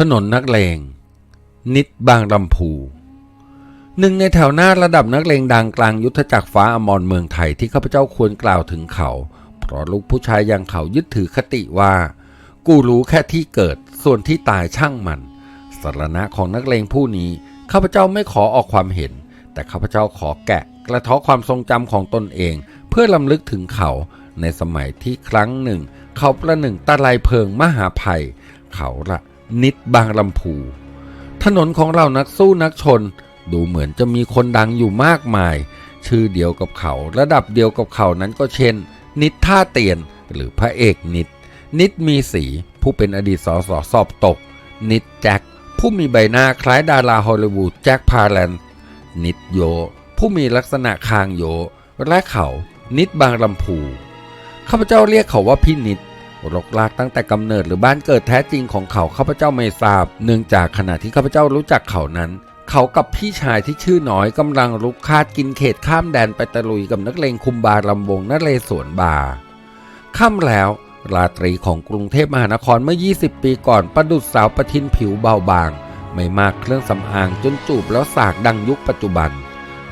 ถนนนักเลง นิดบางลำพู หนึ่งในแถวหน้าระดับนักเลงดังกลางยุทธจักรฟ้าอมรเมืองไทยที่ข้าพเจ้าควรกล่าวถึงเขา เพราะลูกผู้ชายอย่างเขายึดถือคติว่า กูรู้แค่ที่เกิดส่วนที่ตายช่างมันสรณะของนักเลงผู้นี้ข้าพเจ้าไม่ขอออกความเห็น แต่ข้าพเจ้าขอแกะกระเทาะความทรงจำของตนเอง เพื่อลำลึกถึงเขาในสมัยที่ครั้งหนึ่ง เขาประหนึ่งตะไลเพลิงมหาภัย เขาละ นิดบางลำพูถนนของเรานักสู้นักชน ดูเหมือนจะมีคนดังอยู่มากมาย ชื่อเดียวกับเขา ระดับเดียวกับเขานั้นก็เช่น นิดท่าเตียนหรือพระเอกนิด นิดมีสีผู้เป็นอดีตสสสอบตก นิดแจ็คผู้มีใบหน้าคล้ายดาราฮอลลีวูดแจ็คพาแลนด์นิดโย ผู้มีลักษณะคางโย และเขา นิดบางลำพูข้าพเจ้าเรียกเขาว่าพี่นิด รกรากตั้งแต่กำเนิดหรือบ้านเกิดแท้จริงของเขาข้าพเจ้าไม่ทราบ เนื่องจากขณะที่ข้าพเจ้ารู้จักเขานั้น เขากับพี่ชายที่ชื่อน้อยกำลังลุกคาดกินเขตข้ามแดนไปตะลุยกับนักเลงคุมบาลำวงนเรศวรบาค่ำแล้ว ราตรีของกรุงเทพมหานครเมื่อ 20 ปีก่อนประดุษสาวประทินผิวเบาบาง ไม่มากเครื่องสำอางจนจูบแล้วสากดังยุคปัจจุบัน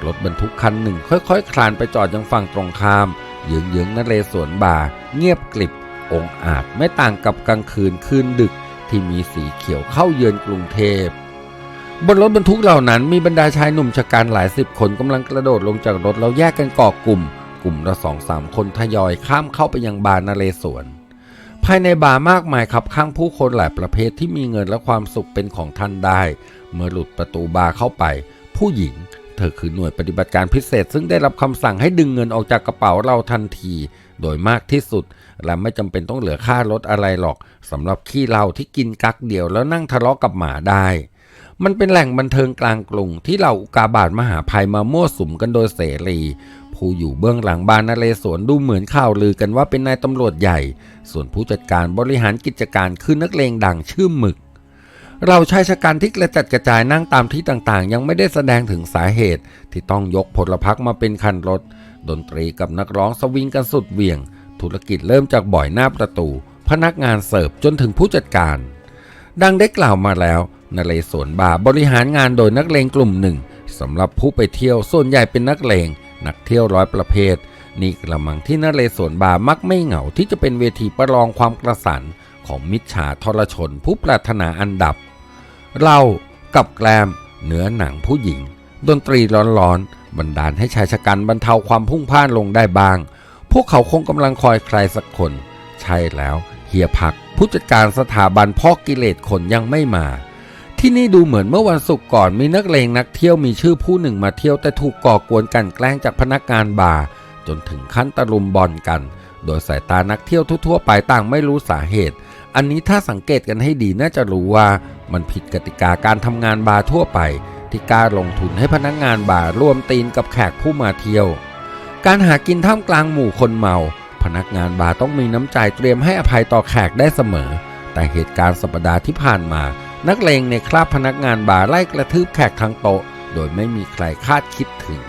รถบรรทุกคันหนึ่งค่อยๆคลานไปจอดยังฝั่งตรงข้ามเยื้องๆนเรศวรบาเงียบกลิบ องค์อาจไม่ต่างกับกลางคืนคืนดึกที่มีสีเขียวเข้าเยือนกรุงเทพ บนรถบรรทุกเหล่านั้นมีบรรดาชายหนุ่มชะกันหลายสิบคนกำลังกระโดดลงจากรถแล้วแยกกันก่อกลุ่ม กลุ่มละสองสามคนทยอยข้ามเข้าไปยังบาร์นเรศวรภายในบาร์มากมายครับข้างผู้คนหลายประเภทที่มีเงินและความสุขเป็นของท่านได้ เมื่อหลุดประตูบาร์เข้าไป ผู้หญิง เธอคือหน่วยปฏิบัติการพิเศษ ซึ่งได้รับคำสั่งให้ดึงเงินออกจากกระเป๋าเราทันที โดยมากที่สุด และไม่จำเป็นต้องเหลือค่ารถอะไรหรอกสำหรับขี้เราที่กินกักเดียวแล้วนั่งทะเลาะกับหมาได้ มันเป็นแหล่งบันเทิงกลางกรุงที่เหล่าอุกาบาตมหาภัยมามั่วสุมกันโดยเสรี ผู้อยู่เบื้องหลังบานนเรศวรดูเหมือนข่าวลือกันว่าเป็นนายตำรวจใหญ่ ส่วนผู้จัดการบริหารกิจการคือนักเลงดังชื่อหมึก เราชายชะกันที่กระจัดกระจายนั่งตามที่ต่างๆ ยังไม่ได้แสดงถึงสาเหตุ ที่ต้องยกพลพรรคมาเป็นคันรถ ดนตรีกับนักร้องสวิงกันสุดเหวี่ยง ธุรกิจเริ่มจากบ่อยหน้าประตู พนักงานเสิร์ฟจนถึงผู้จัดการ ดังได้กล่าวมาแล้วนเรศวรบาบริหารงานโดยนักเลงกลุ่มหนึ่งสำหรับผู้ไปเที่ยวส่วนใหญ่เป็นนักเลงนักเที่ยวร้อยประเภท นี่กระมังที่นเรศวรบามักไม่เหงาที่จะเป็นเวทีประลองความกระสันของมิจฉาทรชนผู้ปรารถนาอันดับ เรากับแกลมเนื้อหนังผู้หญิง ดนตรีร้อนๆบันดาลให้ชายชะกันบรรเทาความพุ่งพ่านลงได้บ้าง พวกเขาคงกำลังคอยใครสักคน ใช่แล้วเฮียพักผู้จัดการสถาบันพ่อกิเลสคนยังไม่มา ที่นี่ดูเหมือนเมื่อวันศุกร์ก่อนมีนักเลงนักเที่ยวมีชื่อผู้หนึ่งมาเที่ยวแต่ถูกก่อกวนกันแกล้งจากพนักงานบาร์จนถึงขั้นตะลุมบอลกัน โดยสายตานักเที่ยวทั่วๆไปต่างไม่รู้สาเหตุ อันนี้ถ้าสังเกตกันให้ดีน่าจะรู้ว่ามันผิดกติกาการทำงานบาร์ทั่วไป ที่กล้าลงทุนให้พนักงานบาร์ร่วมตีนกับแขกผู้มาเที่ยว การหากินท่ามกลางหมู่คนเมา พนักงานบาร์ต้องมีน้ำใจเตรียมให้อภัยต่อแขกได้เสมอ แต่เหตุการณ์สัปดาห์ที่ผ่านมา นักเลงในคราบพนักงานบาร์ไล่กระทืบแขกทั้งโต๊ะโดยไม่มีใครคาดคิดถึง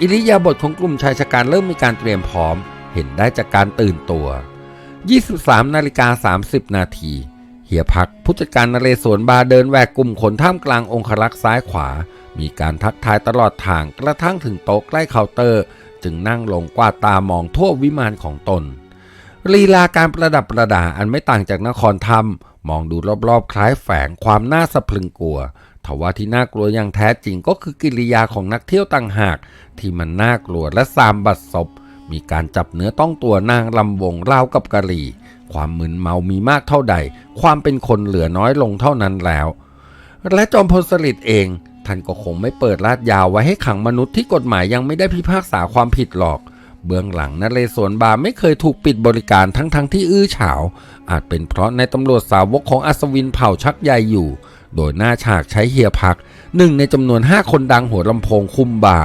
อิริยาบถของกลุ่มชายชะกันเริ่มมีการเตรียมพร้อม เห็นได้จากการตื่นตัว 23นาฬิกา30 นาทีเฮียพักผู้จัดการนเรศวรบาเดินแหวกกลุ่มคนท่ามกลางองครักษ์ซ้ายขวา มีการทักทายตลอดทางกระทั่งถึงโต๊ะใกล้เคาน์เตอร์ จึงนั่งลงกวาดตามองทั่ววิมานของตนลีลาการประดับประดาอันไม่ต่างจากนครธรรม มองดูรอบๆ คล้ายแฝงความน่าสะพรึงกลัวทว่าที่น่ากลัวอย่างแท้จริงก็คือกิริยาของนักเที่ยวต่างหาก ที่มันน่ากลัวและซามบัดศพ มีการจับเนื้อต้องตัวนางลำวงราวกับกะหรี่ ความมึนเมามีมากเท่าใด ความเป็นคนเหลือน้อยลงเท่านั้นแล้ว และจอมพลสฤษดิ์เอง ท่านก็คงไม่เปิดลาดยาวไว้ให้ขังมนุษย์ที่กฎหมายยังไม่ได้พิพากษาความผิดหรอก เบื้องหลังนเรศวรบาไม่เคยถูกปิดบริการทั้งๆทที่อื้อฉาว อาจเป็นเพราะในตำรวจสาวกของอัศวินเผ่าชักใยอยู่ โดยหน้าฉากใช้เฮียพักหนึ่งในจำนวน5คนดังหัวลำโพงคุมบา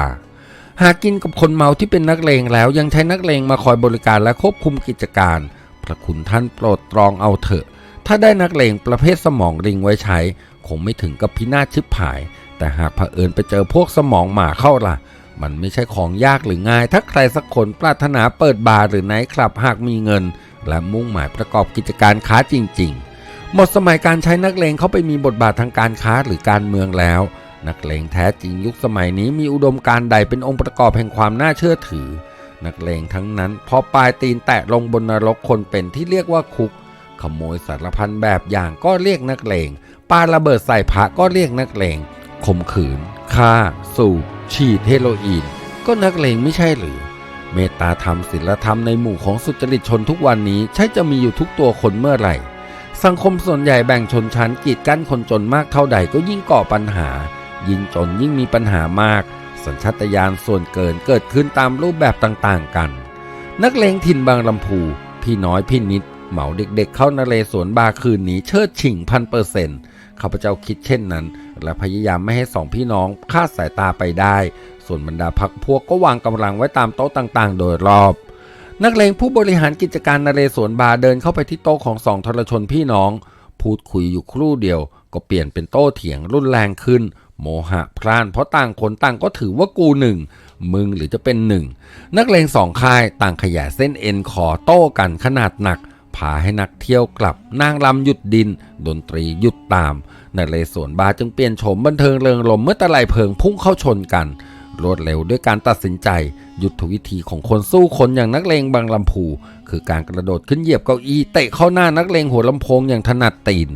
หากกินกับคนเมาที่เป็นนักเลงแล้วยังใช้นักเลงมาคอยบริการและควบคุมกิจการ พระคุณท่านโปรดตรองเอาเถอะ ถ้าได้นักเลงประเภทสมองริงไว้ใช้ คงไม่ถึงกับพินาศชิบหาย แต่หากเผอิญไปเจอพวกสมองหมาเข้าล่ะ มันไม่ใช่ของยากหรือง่าย ถ้าใครสักคนปรารถนาเปิดบาร์หรือไนท์คลับหากมีเงิน และมุ่งหมายประกอบกิจการค้าจริง ๆ หมดสมัยการใช้นักเลงเข้าไปมีบทบาททางการค้าหรือการเมืองแล้ว นักเลงแท้จริงยุคสมัยนี้มีอุดมการใดเป็นองค์ประกอบแห่งความน่าเชื่อถือ นักเลงทั้งนั้น พอปลายตีนแตะลงบนนรกคนเป็นที่เรียกว่าคุก ขโมยสารพันแบบอย่างก็เรียกนักเลงปาระเบิดใส่พระก็เรียกนักเลงข่มขืนฆ่า สูบฉีดเฮโรอีน ก็นักเลงไม่ใช่หรือ เมตตาธรรมศีลธรรมในหมู่ของสุจริตชนทุกวันนี้ใช่จะมีอยู่ทุกตัวคนเมื่อไหร่ สังคมส่วนใหญ่แบ่งชนชั้นกีดกั้นคนจนมากเท่าใดก็ยิ่งก่อปัญหา ยิ่งจนยิ่งมีปัญหามาก สัญชาตญาณส่วนเกินเกิดขึ้นตามรูปแบบต่างๆกัน นักเลงถิ่นบางลำพูพี่น้อยพี่นิด เหมาเด็กๆเข้านเรศวรบาร์คืนนี้เชิดฉิงพันเปอร์เซ็นต์ข้าพเจ้าคิดเช่นนั้น และพยายามไม่ให้สองพี่น้องคาดสายตาไปได้ ส่วนบรรดาพักพวกก็วางกำลังไว้ตามโต๊ะต่างๆ โดยรอบ นักเลงผู้บริหารกิจการนเรศวรบาร์เดินเข้าไปที่โต๊ะของสองทรชนพี่น้อง พูดคุยอยู่ครู่เดียว ก็เปลี่ยนเป็นโต้เถียงรุนแรงขึ้น โมหะพร่านเพราะต่างคนต่างก็ถือว่ากูหนึ่งมึงหรือจะเป็นหนึ่งนักเลงสองค่ายต่างขยายเส้นเอ็นคอโต้กันขนาดหนักพาให้นักเที่ยวกลับนางลำหยุดดิน ดนตรีหยุดตามนเรศวรบาจึงเปลี่ยนโฉมบันเทิงเริงลมเมื่อตะไลเพลิงพุ่งเข้าชนกัน รวดเร็วด้วยการตัดสินใจ ยุทธวิธีของคนสู้คนอย่างนักเลงบางลำพู คือการกระโดดขึ้นเหยียบเก้าอี้เตะเข้าหน้านักเลงหัวลำโพงอย่างถนัดตีน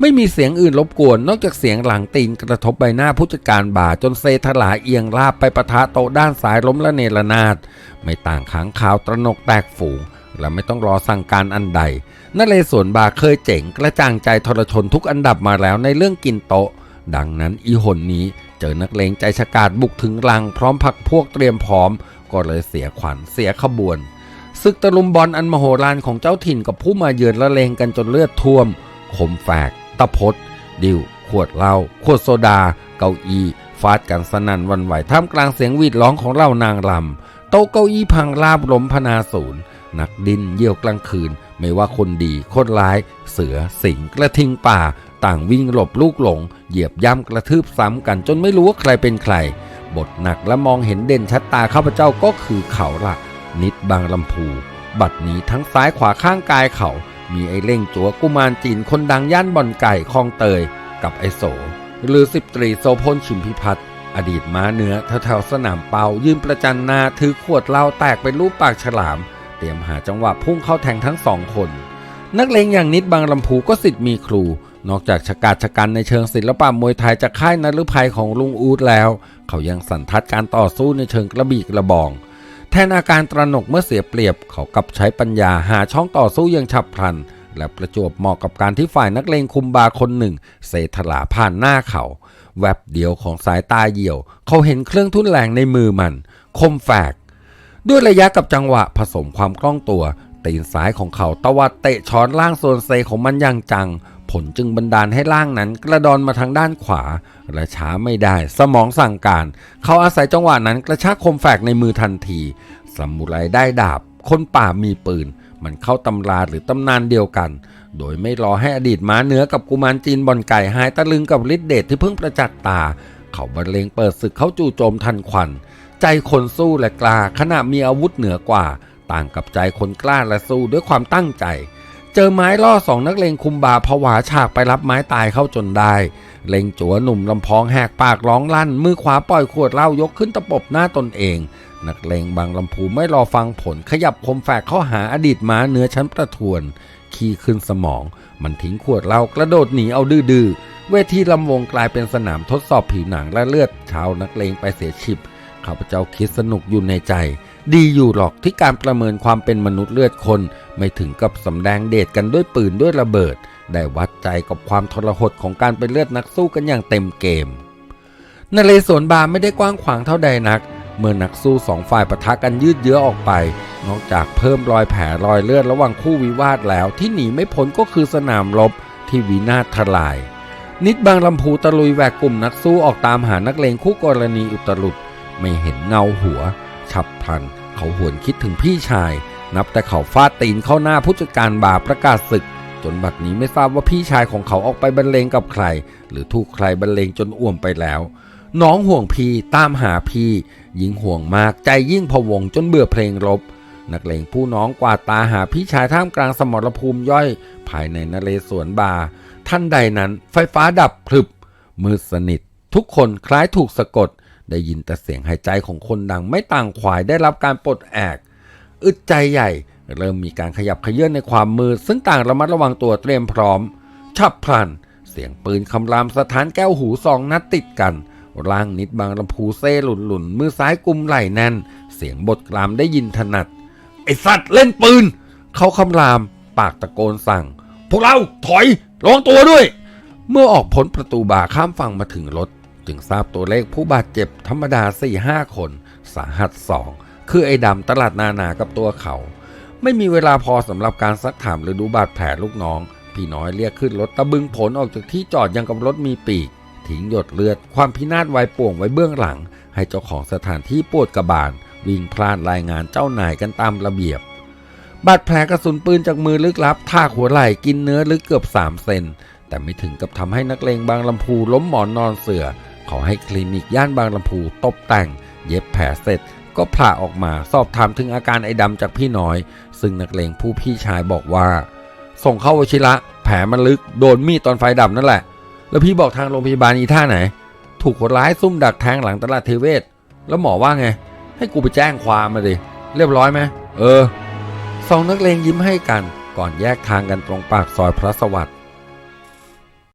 ไม่มีเสียงอื่นรบกวนนอกจากเสียงหลังตีนกระทบใบหน้าผู้จัดการบ่าจนเซถลาเอียงราบไปประทะโต๊ะด้านซ้ายล้มละเนระนาดไม่ต่างค้างข่าวตระนกแตกฝูงและไม่ต้องรอสั่งการอันใดนเรศวรบาเคยเจ๋งกระจ่างใจทรชนทุกอันดับมาแล้วในเรื่องกินโต๊ะ ดังนั้นอีหนนี้ จอนักเลงใจฉกาจบุกถึงรังพร้อมพักพวกเตรียมพร้อม ก็เลยเสียขวัญเสียขบวนศึกตะลุมบอลอันมโหฬารของเจ้าถิ่นกับผู้มาเยือนละเลงกันจนเลือดท่วมขมแฝก ตะพดดิว ขวดเหล้าขวดโซดา เก้าอี้ฟาดกันสนั่นวันไหวท่ามกลางเสียงวีดร้องของเหล่านางลำโต๊ะเก้าอี้พังราบล้มพนาศูนย์นักดินเยี่ยวกลางคืน ไม่ว่าคนดีคนร้าย เสือสิงกระทิงป่า ต่างวิ่งหลบลูกหลง เหยียบย่ำกระทืบซ้ำกันจนไม่รู้ว่าใครเป็นใคร บทหนักและมองเห็นเด่นชัดตาข้าพเจ้าก็คือเขาละนิดบางลำพู บัดนี้ทั้งซ้ายขวาข้างกายเขา มีไอ้เล่งจัวกุมารจีนคนดังย่านบ่อนไก่คลองเตย กับไอโส หรือสิบตรีโซพลชิมพิพัฒน์อดีตม้าเนื้อแถวๆสนามเปายืนประจันนาถือขวดเหล้าแตกเป็นรูปปากฉลาม เตรียมหาจังหวะพุ่งเข้าแทงทั้งสองคน นักเลงอย่างนิดบางลำพูก็สิทธิ์มีครู นอกจากชะกาจชะกันในเชิงศิลปะมวยไทยจากค่ายนฤภัยของลุงอูดแล้ว เขายังสันทัดการต่อสู้ในเชิงกระบี่กระบอง แทนอาการตระหนกเมื่อเสียเปรียบ เขากลับใช้ปัญญาหาช่องต่อสู้อย่างฉับพลัน และประจวบเหมาะกับการที่ฝ่ายนักเลงคุมบาคนหนึ่ง เสถลาผ่านหน้าเขา แวบเดียวของสายตาเหี่ยว เขาเห็นเครื่องทุ่นแรงในมือมัน คมแฝกด้วยระยะกับจังหวะผสมความคล่องตัว ตีนซ้ายของเขาตวัดเตะช้อนล่างโซนเซของมันอย่างจัง ผลจึงบันดาลให้ล่างนั้นกระดอนมาทางด้านขวาและช้าไม่ได้ สมองสั่งการ เขาอาศัยจังหวะนั้นกระชากคมแฝกในมือทันทีสมุไรได้ดาบ คนป่ามีปืน มันเข้าตำราหรือตำนานเดียวกัน โดยไม่รอให้อดีตม้าเนื้อกับกุมารจีนบอลไก่หายตะลึงกับฤทธิเดชที่เพิ่งประจักษ์ตา เขาบรรเลงเปิดศึกเข้าจู่โจมทันควัน ใจคนสู้และกล้าขณะมีอาวุธเหนือกว่า ต่างกับใจคนกล้าและสู้ด้วยความตั้งใจ เจอไม้ล่อสองนักเลงคุมบาผวาฉากไปรับไม้ตายเข้าจนได้ เล็งจัวหนุ่มลำพองแหกปากร้องลั่น มือขวาปล่อยขวดเหล้ายกขึ้นตะปบหน้าตนเอง นักเลงบางลำพูไม่รอฟังผล ขยับคมแฝกเข้าหาอดีตม้าเนื้อชั้นประทวน ขี้ขึ้นสมอง มันทิ้งขวดเหล้ากระโดดหนีเอาดื้อเวทีลำวงกลายเป็นสนามทดสอบผิวหนังและเลือดชาวนักเลงไปเสียชิบข้าพเจ้าคิดสนุกอยู่ในใจ ดีอยู่หรอกที่การประเมินความเป็นมนุษย์เลือดคน ไม่ถึงกับสำแดงเดชกันด้วยปืนด้วยระเบิด ได้วัดใจกับความทรหดของการเป็นเลือดนักสู้กันอย่างเต็มเกมนเรศวรบาร์ไม่ได้กว้างขวางเท่าใดนัก เมื่อนักสู้สองฝ่ายปะทะกันยืดเยื้อออกไป นอกจากเพิ่มรอยแผลรอยเลือดระหว่างคู่วิวาทแล้วที่หนีไม่พ้นก็คือสนามรบที่วินาศทลาย นิดบางลำพูตะลุยแหวกกลุ่มนักสู้ออกตามหานักเลงคู่กรณีอุตรุดไม่เห็นเงาหัว ฉับพลัน เขาหวนคิดถึงพี่ชาย นับแต่เขาฟาดตีนเข้าหน้าผู้จัดการบาประกาศศึก จนบัดนี้ไม่ทราบว่าพี่ชายของเขาออกไปบรรเลงกับใคร หรือถูกใครบรรเลงจนอ่วมไปแล้ว น้องห่วงพี่ตามหาพี่ ยิ่งห่วงมากใจยิ่งพะวงจนเบื่อเพลงรบนักเลงผู้น้องกวาดตาหาพี่ชายท่ามกลางสมรภูมิย่อย ภายในนเรศวรบา ท่านใดนั้นไฟฟ้าดับพลึบมืดสนิท ทุกคนคล้ายถูกสะกด ได้ยินแต่เสียงหายใจของคนดังไม่ต่างควายได้รับการปลดแอก อึดใจใหญ่ เริ่มมีการขยับเขยื่อนในความมืดซึ่งต่างระมัดระวังตัวเตรียมพร้อม ฉับพลัน เสียงปืนคำรามสถานแก้วหูสองนัดติดกัน ร่างนิดบางลำพูเซ่หลุนหลุนมือซ้ายกุมไหล่แน่น เสียงบทกลามได้ยินถนัด ไอสัตว์เล่นปืน เขาคำราม ปากตะโกนสั่ง พวกเราถอยระวังตัวด้วย เมื่อออกพ้นประตูบ่าข้ามฝั่งมาถึงรถ จึงทราบตัวเลขผู้บาดเจ็บธรรมดา 4-5 คน สาหัสสองคือไอ้ดำตลาดนานากับตัวเขา ไม่มีเวลาพอสำหรับการซักถามหรือดูบาดแผลลูกน้อง พี่น้อยเรียกขึ้นรถตะบึงผลออกจากที่จอดยังกับรถมีปีกทิ้งหยดเลือดความพินาศวายป่วงไว้เบื้องหลัง ให้เจ้าของสถานที่ปวดกระบาล วิ่งพลาดรายงานเจ้านายกันตามระเบียบบาดแผลกระสุนปืนจากมือลึกลับท่าหัวไหล่กินเนื้อลึกเกือบ3เซนแต่ไม่ถึงกับทำให้นักเลงบางลำพูล้มหมอนนอนเสือ ขอให้คลินิกย่านบางลำพูตบแต่ง เย็บแผลเสร็จ ก็ผ่าออกมาสอบถามถึงอาการไอ้ดำจากพี่น้อย ซึ่งนักเลงผู้พี่ชายบอกว่า ส่งเข้าวชิระ แผลมันลึกโดนมีดตอนไฟดับนั่นแหละ แล้วพี่บอกทางโรงพยาบาลอีท่าไหน ถูกคนร้ายซุ่มดักแทงหลังตลาดเทเวศ แล้วหมอว่าไง ให้กูไปแจ้งความมาดิเรียบร้อยไหมเออสองนักเลงยิ้มให้กันก่อนแยกทางกันตรงปากซอยพระสวัสดิ์